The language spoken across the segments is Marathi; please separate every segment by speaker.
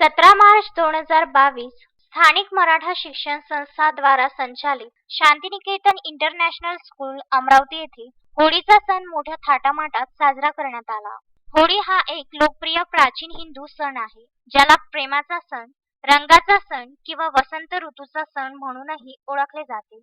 Speaker 1: सतरा मार्च दोन हजार बावीस स्थानिक मराठा शिक्षण संस्था द्वारा संचालित शांतिनिकेतन इंटरनॅशनल स्कूल अमरावती येथे होळीचा सण मोठ्या थाटामाटात साजरा करण्यात आला. होळी हा एक लोकप्रिय प्राचीन हिंदू सण आहे ज्याला प्रेमाचा सण रंगाचा सण किंवा वसंत ऋतूचा सण म्हणूनही ओळखले जाते.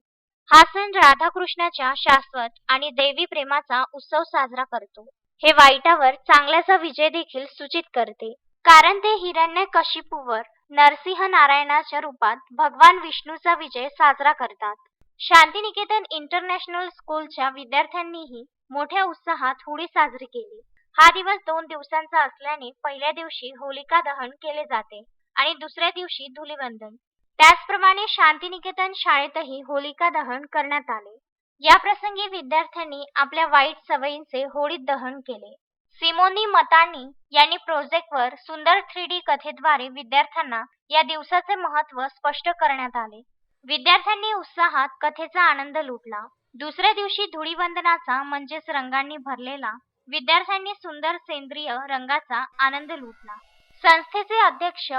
Speaker 1: हा सण राधाकृष्णाच्या शाश्वत आणि देवी प्रेमाचा उत्सव साजरा करतो. हे वाईटावर चांगल्याचा विजय देखील सूचित करते. कारण ते हिरण्य कशिपूवर नरसिंह नारायणाच्या रूपात भगवान विष्णूचा विजय साजरा करतात. शांतिनिकेतन इंटरनॅशनल स्कूलच्या विद्यार्थ्यांनीही मोठ्या उत्साहात होळी साजरी केली. हा दिवस दोन दिवसांचा असल्याने पहिल्या दिवशी होलिका दहन केले जाते आणि दुसऱ्या दिवशी धुलीवंदन. त्याचप्रमाणे शांतिनिकेतन शाळेतही होलिका दहन करण्यात आले. या प्रसंगी विद्यार्थ्यांनी आपल्या वाईट सवयींचे होळीत दहन केले. सिमोनी मतानी यांनी प्रोजेक्टवर सुंदर थ्री डी कथेद्वारे विद्यार्थ्यांना या दिवसाचे महत्त्व स्पष्ट करण्यात आले. विद्यार्थ्यांनी उत्साहात कथेचा आनंद लुटला. दुसऱ्या दिवशी धुळीवंदनाचा म्हणजेच रंगांनी भरलेला विद्यार्थ्यांनी सुंदर सेंद्रिय रंगाचा आनंद लुटला. संस्थेचे अध्यक्ष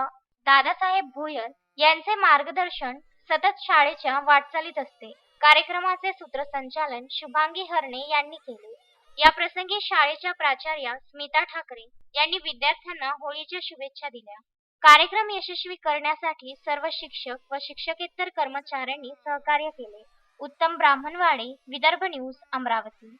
Speaker 1: दादासाहेब भोयर यांचे मार्गदर्शन सतत शाळेच्या वाटचालीत असते. कार्यक्रमाचे सूत्रसंचालन शुभांगी हरणे यांनी केले. या प्रसंगी शाळेच्या प्राचार्या स्मिता ठाकरे यांनी विद्यार्थ्यांना होळीच्या शुभेच्छा दिल्या. कार्यक्रम यशस्वी करण्यासाठी सर्व शिक्षक व शिक्षकेतर कर्मचाऱ्यांनी सहकार्य केले. उत्तम ब्राह्मणवाडे विदर्भ न्यूज अमरावती.